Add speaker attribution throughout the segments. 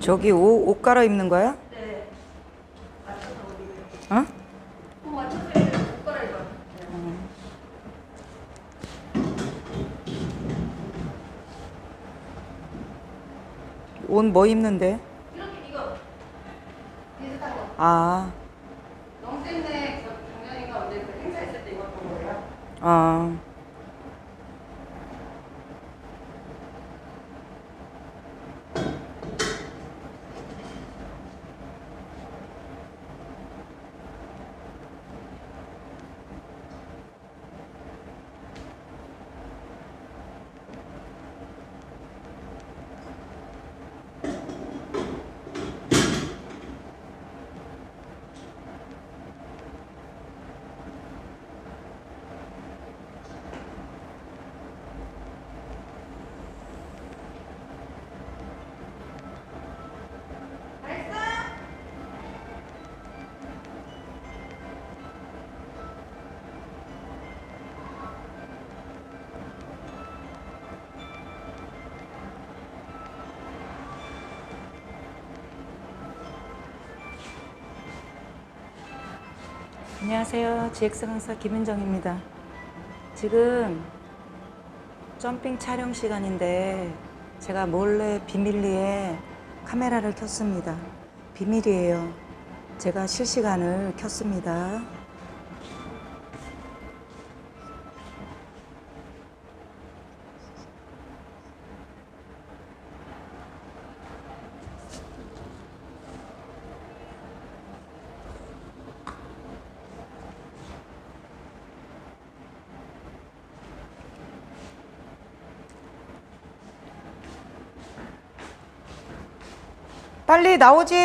Speaker 1: 저기 옷, 옷 갈아입는 거야?
Speaker 2: 네. 맞춰서.
Speaker 1: 어?
Speaker 2: 뭐 맞춰서 이렇게 못 갈아입어.
Speaker 1: 옷뭐 입는데?
Speaker 2: 이렇게 이거 비슷한 거.
Speaker 1: 아,
Speaker 2: 저 작년인가 언제 그 행사 있을 때 입었던 거예요.
Speaker 1: 아. 안녕하세요. GX 강사 김은정입니다. 지금 점핑 촬영 시간인데 제가 몰래 비밀리에 카메라를 켰습니다. 비밀이에요. 제가 실시간을 켰습니다. 빨리 나오지.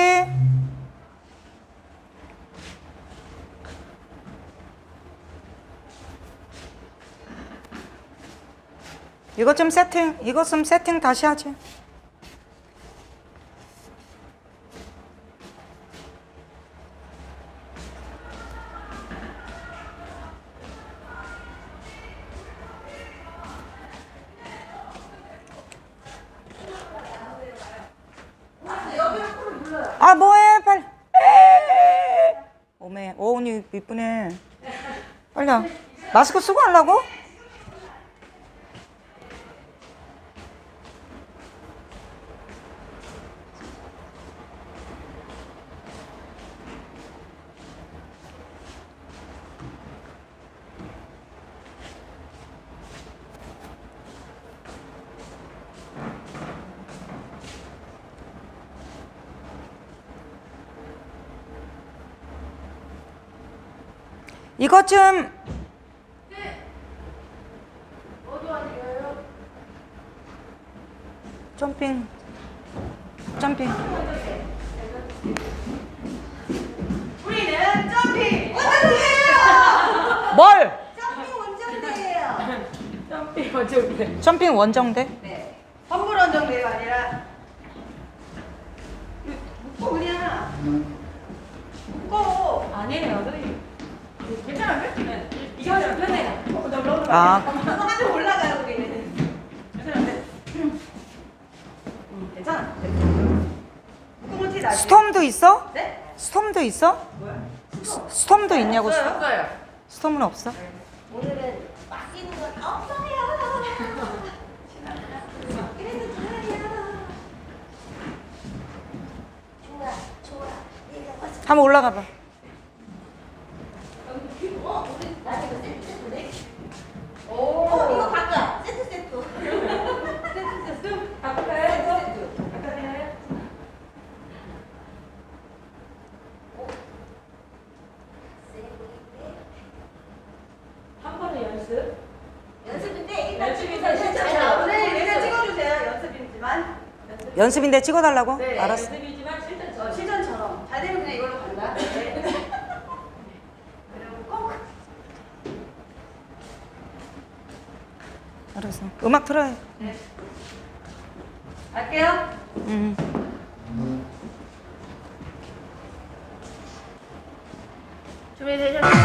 Speaker 1: 이것 좀 세팅, 이것 좀 세팅 다시 하지. 이쁘네. 빨리 와. 마스크 쓰고 하려고? 이것 좀? 점핑 점핑
Speaker 2: 우리는 점핑 원정대예요.
Speaker 1: 뭘
Speaker 2: 점핑 원정대예요.
Speaker 3: 점핑 어쩌게
Speaker 1: 점핑 원정대
Speaker 2: 네. 선물 원정대가 아니라 묶어 그냥 묶어.
Speaker 3: 아니에요 선생님 괜찮은데? 네 이게 훨씬 편해요 어, 나 너무
Speaker 1: 아
Speaker 2: 한점 올라가요 우리는. 음, 괜찮아. 티.
Speaker 1: 스톰도 있어?
Speaker 2: 네?
Speaker 1: 스톰도 있어?
Speaker 2: 뭐야?
Speaker 1: 스- 스톰도 있냐고 스-
Speaker 3: 없어요
Speaker 1: 스톰은 없어?
Speaker 2: 오늘은 맡기는 건 없어요. 그래도 좋아요. 좋아, 좋아. 네가 와서.
Speaker 1: 한번 올라가 봐
Speaker 2: 어, 우리 나중에 세트 세트네. 어, 이거 바꿔. 세트 세트. 세트 세트.
Speaker 3: 바꿀까요?
Speaker 2: 세트 세트.
Speaker 3: 바꿔드려요? 한 번에 연습
Speaker 2: 연습인데 일단 잘
Speaker 3: 실전
Speaker 2: 나오네.
Speaker 3: 잘
Speaker 2: 일단 찍어주세요. 연습이지만.
Speaker 3: 연습
Speaker 1: 연습인데 찍어달라고?
Speaker 2: 네,
Speaker 1: 알았어
Speaker 2: 어, 실전처럼. 잘 되면 그냥 이걸로 간다. 네. 그리고 꼭
Speaker 1: 알았어 음악 틀어요
Speaker 2: 네. 갈게요.
Speaker 1: 음.
Speaker 2: 준비되셨나요?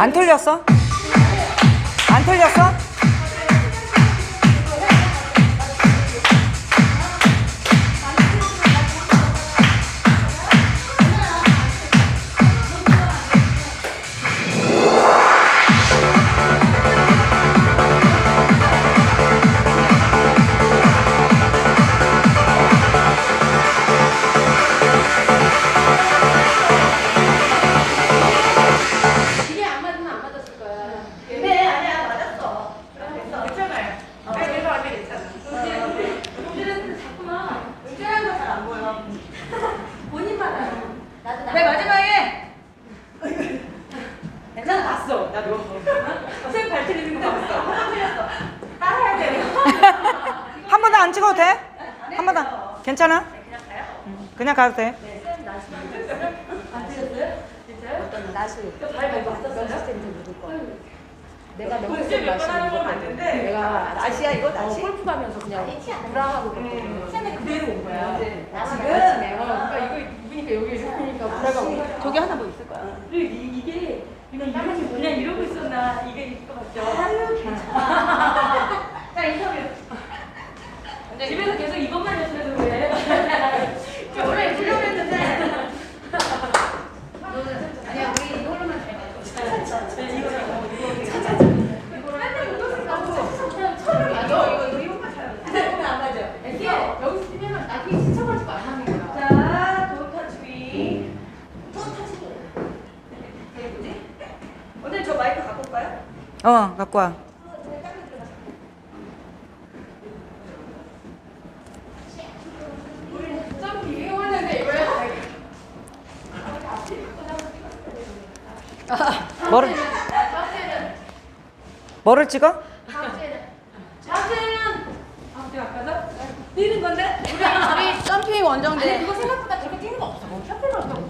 Speaker 2: 안
Speaker 1: 틀렸어? 가도 돼.
Speaker 3: 안 틀렸어요? 진짜요?
Speaker 2: 어떤 나수.
Speaker 3: 발 밟고 왔었어요?
Speaker 2: 내가 너무
Speaker 3: 문제
Speaker 2: 센
Speaker 3: 몇번
Speaker 2: 나수
Speaker 3: 하는 건
Speaker 2: 먹었거든.
Speaker 3: 맞는데
Speaker 2: 내가 나시야 이거
Speaker 3: 어,
Speaker 2: 나시.
Speaker 3: 골프 가면서 그냥 불안하고 그랬거든
Speaker 2: 쌤이
Speaker 3: 그대로 온 거야
Speaker 2: 나시
Speaker 3: 지금. 어, 그러니까 이거 입으니까 여기 있으니까 불안하고
Speaker 2: 저기 하나 뭐 있을 거야.
Speaker 3: 그리고 이, 이게 그냥 이러고 그냥 이러고 있었나 이게 있을 것 같죠? 아유 괜찮아. 자 인터뷰. 집에서 계속 이것만 연습해서 그래. 저 원래 입으려고 했는데. 아니야 우리 이걸로만 잘 가요. 이거 이거 이거 맨날 이거 쓰고 그냥 처음에 맞아. 이거 이거 이것만 잘.
Speaker 2: 그러면 안 맞아.
Speaker 3: 이게 여기 쓰면 나중에 신청가지고 안 하는 거야. 자, 돈 터치위.
Speaker 2: 또 타시게.
Speaker 3: 이게 뭐지? 오늘 저 마이크 갖고 올까요?
Speaker 1: 어, 갖고 와. 뭐를, 뭐를 찍어?
Speaker 3: 뛰는 건데? 우리 우리
Speaker 2: 점핑 원정대.
Speaker 3: 아니 이거 생각보다 그렇게 뛰는 거 없어. 뭐 셔틀 없어.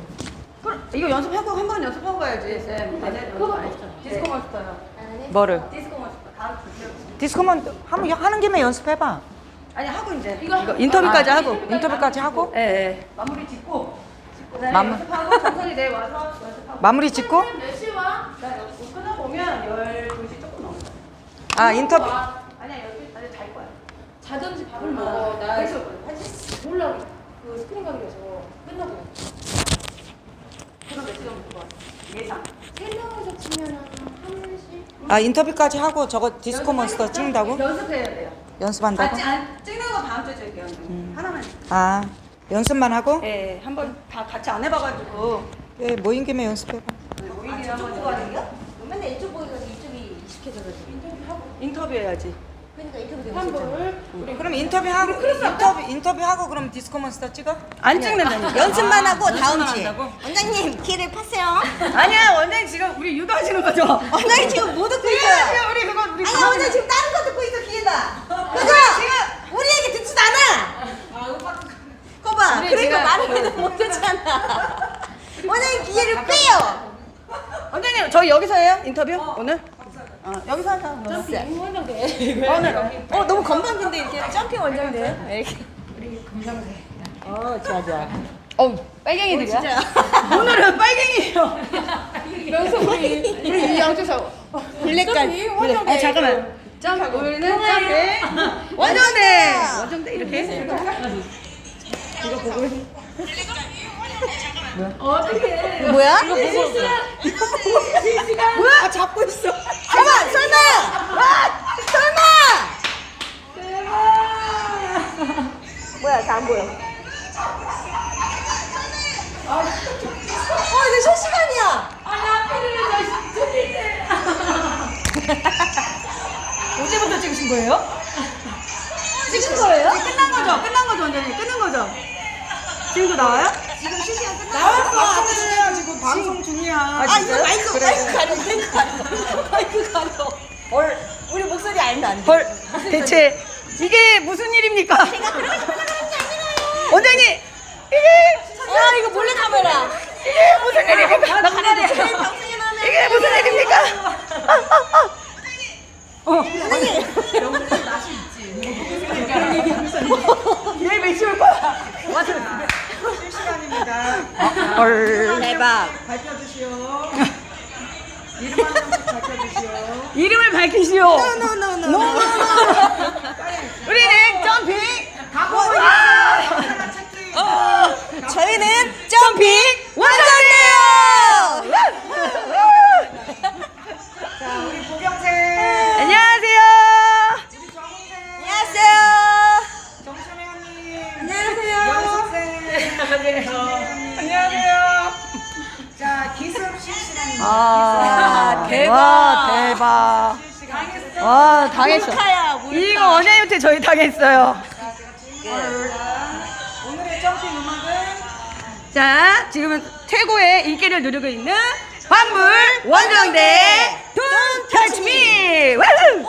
Speaker 2: 이거 연습하고 한 번 연습하고 가야지 쌤.
Speaker 3: 그거 디스코 마스터요.
Speaker 1: 뭐를?
Speaker 3: 디스코 마스터 다음 주.
Speaker 1: 디스코만 하는 김에 연습해봐.
Speaker 2: 아니 하고 이제
Speaker 3: 이거
Speaker 2: 이거 인터뷰까지
Speaker 1: 아,
Speaker 2: 하고.
Speaker 1: 인터뷰까지 하고?
Speaker 2: 예. 예.
Speaker 3: 마무리 짓고.
Speaker 2: 네,
Speaker 1: 마무-
Speaker 2: 연습하고 정선이 내일 와서 연습하고.
Speaker 1: 마무리 짓고?
Speaker 3: 몇시 와?
Speaker 2: 나 연습 끝나고 오면 12시 조금 넘어.
Speaker 1: 아, 인터뷰.
Speaker 2: 아니야 12시 나잘 거야.
Speaker 3: 자든지 밥을 먹어. 나
Speaker 2: 그래서
Speaker 3: 몰라. 그 스크린 가기라서 끝나고. 그럼 몇 시간 부터 와?
Speaker 2: 예상.
Speaker 3: 세 명에서 치면은 한 시?
Speaker 1: 아, 인터뷰까지 하고 저거 디스코 몬스터 찍는다고?
Speaker 2: 연습해야 돼요.
Speaker 1: 연습한다고?
Speaker 2: 아, 찌- 안, 찍는 거 다음 주에 찍을게요. 하나만.
Speaker 1: 아, 연습만 하고?
Speaker 2: 예, 한번 다 같이 안 해봐가지고.
Speaker 1: 예, 모인 김에 연습해봐.
Speaker 2: 모이기 한번
Speaker 4: 보거든요? 맨날 이쪽 보기가 이쪽이 익숙해져가지고
Speaker 2: 인터뷰해야지.
Speaker 3: 환불. 우리
Speaker 1: 그럼 인터뷰하고 인터뷰 인터뷰하고 그럼 디스코 몬스터 찍어?
Speaker 2: 안 찍는다니까.
Speaker 4: 연습만 하고 다음 주에
Speaker 1: 한다고?
Speaker 4: 원장님 기회를 파세요
Speaker 2: 아니야, 원장님 지금 우리 유도하시는 거죠?
Speaker 4: 원장님 지금 뭐 듣고 있어요?
Speaker 2: 우리 그거 우리
Speaker 4: 아니 원장님 지금 다른 거 듣고 있어 기회다 그죠? 우리 얘기 듣지도 않아 거봐
Speaker 3: 우리
Speaker 4: 그러니까
Speaker 3: 지금-
Speaker 4: 말을 못하잖아 원장님 기회를 빼요
Speaker 2: 원장님 저희 여기서 해요? 인터뷰 오늘? 어, 여기서 하자.
Speaker 3: 점핑 원정대.
Speaker 2: 오늘
Speaker 4: 어 너무 건방진데 이렇게 점핑 원장님 이렇게 어 좋아 좋아
Speaker 3: 어우 빨갱이들이야.
Speaker 4: 진짜
Speaker 2: 오늘은 빨갱이에요.
Speaker 3: 여기서 우리 우리 양주서.
Speaker 4: 블랙깔
Speaker 2: 아 잠깐만. 점 우리는 점핑 원정대 원정대 이렇게 해.
Speaker 3: 어떻게?
Speaker 4: 뭐야?
Speaker 3: 실시간.
Speaker 4: 뭐야? 아, 잡고 있어. 설마! 아, 설마! 뭐야, 다 안 보여. 어, 이제 실시간이야.
Speaker 3: 아니 앞에를 저 저기 있네.
Speaker 2: 언제부터 찍으신 거예요?
Speaker 4: 찍은 거예요?
Speaker 2: 끝난 거죠? 끝난 거죠, 원장님? 끝난 거죠? 지금도 나와요?
Speaker 4: 지금 실시간 끝났어.
Speaker 1: 나왔어. 아저씨야 지금 방송 중이야.
Speaker 2: 아,
Speaker 4: 아, 이거? 마이크, 마이크 가려, 마이크 가려. 마이크 가려.
Speaker 2: 헐.
Speaker 4: 우리 목소리 알면 안 돼.
Speaker 2: 헐. 대체 이게 무슨 일입니까? 원장님 이게
Speaker 4: 아, 이거 몰래 카메라.
Speaker 2: 이게 무슨 일입니까? 나 가야
Speaker 4: 나오는.
Speaker 2: 이게 무슨 일입니까? 아, 아, 아. 어, 올 거야? 맞아.
Speaker 1: 실시간이면
Speaker 2: 헐.
Speaker 4: 대박.
Speaker 1: 밝혀주시오. 이름 한 명씩 밝혀주시오.
Speaker 2: 이름을 밝히시오.
Speaker 4: 노노노노.
Speaker 2: 우리는 점핑.
Speaker 1: 가보고 있어. 하나 체크.
Speaker 2: 어,
Speaker 4: 저희는 점핑
Speaker 2: 와, 당했어.
Speaker 4: 몰카야, 몰카.
Speaker 2: 이거 원래부터 저희 당했어요.
Speaker 1: 오늘의 점핑 음악은
Speaker 2: 자, 지금은 최고의 인기를 누리고 있는 환불 원정대 Don't Touch Me! 와우!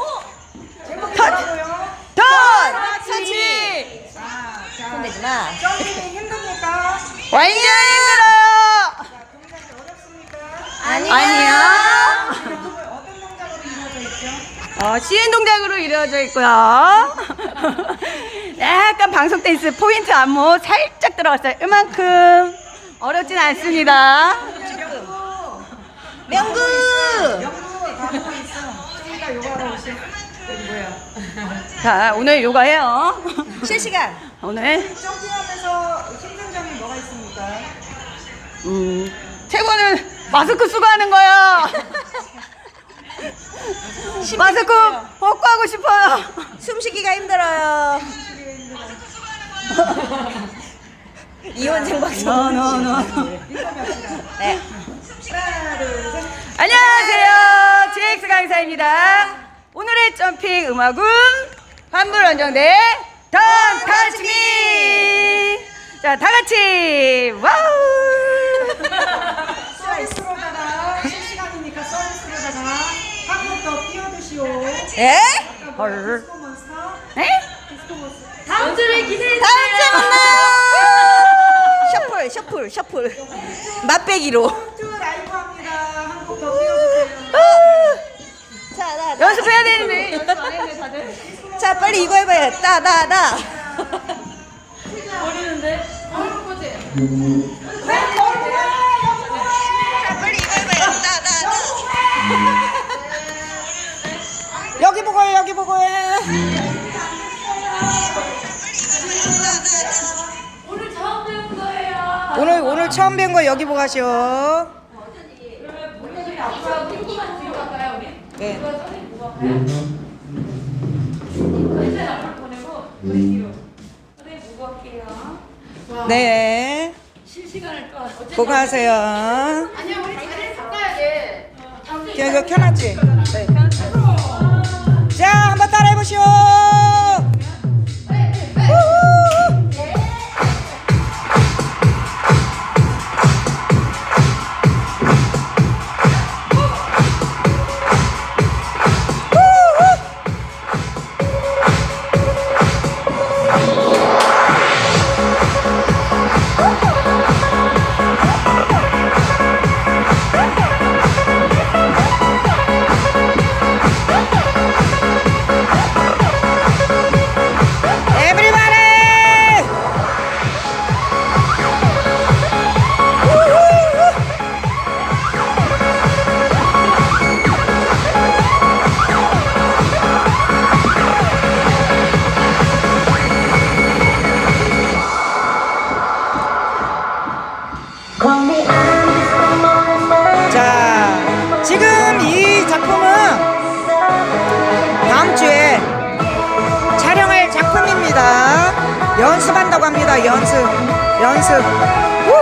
Speaker 1: 제목이
Speaker 2: 터치.
Speaker 1: 뭐고요?
Speaker 2: Don't Touch Me!
Speaker 1: 자, 자,
Speaker 4: 손대지 마.
Speaker 1: 점핑이 힘듭니까?
Speaker 2: 완전 힘들어요!
Speaker 1: 자, 동작이 어렵습니까?
Speaker 4: 아니요.
Speaker 2: 아니요.
Speaker 1: 동작은 어떤 동작으로 이루어져
Speaker 2: 어, CN 동작으로 이루어져 있고요. 약간 방송 댄스 포인트 안무 살짝 들어갔어요. 이만큼 어렵진 않습니다.
Speaker 4: 명구.
Speaker 2: 자, 오늘 요가해요.
Speaker 4: 실시간.
Speaker 2: 오늘
Speaker 1: 점핑하면서 힘든 점이 뭐가 있습니까?
Speaker 2: 음, 최고는 마스크 쓰고 하는 거야. 마스크 벗고 하고 싶어요.
Speaker 4: 숨쉬기가 힘들어요. 이혼 생 방송.
Speaker 2: No, no, no.
Speaker 4: 네.
Speaker 2: 안녕하세요. GX 강사입니다. 오늘의 점핑 음악은 환불 원정대 Me. 자, 다 같이 와우.
Speaker 1: 서비스로다가 실시간이니까 서비스로다가 한 번 더 띄워주시오.
Speaker 4: 예?
Speaker 2: 헐. 네?
Speaker 1: 디스코 몬스터.
Speaker 5: 다음 주에 기대해
Speaker 4: 다음 주에 만나요. 셔플, 셔플, 셔플. 맛배기로.
Speaker 1: 투 라이브 합니다. 한번더 띄워주세요.
Speaker 4: 자, 나, 나.
Speaker 2: 연습해야 되는데 연습 안 했네 다들.
Speaker 4: 자, 빨리 이거 해봐요. 따, 나, 나.
Speaker 5: 버리는데
Speaker 4: 자,
Speaker 1: 보고 해, 여기 보고 해.
Speaker 5: 오늘 처음 배운 거예요.
Speaker 1: 오늘 오늘 처음 뵌거 여기 보고 하시오.
Speaker 5: 그러면 본인이 앞으로 핑크만 뒤로 갈까요 우리?
Speaker 1: 네.
Speaker 5: 이거 선생님 보고 할까요? 선생님 앞으로 보내고 우리 뒤로. 선생님 보고 할게요.
Speaker 1: 네.
Speaker 5: 실시간을 또 어쨌든
Speaker 1: 보고 하세요.
Speaker 5: 아니야 우리 자리를 바꿔야 돼.
Speaker 1: 이거 켜놨지? 네. 합니다. 연습, 연습. 우후후.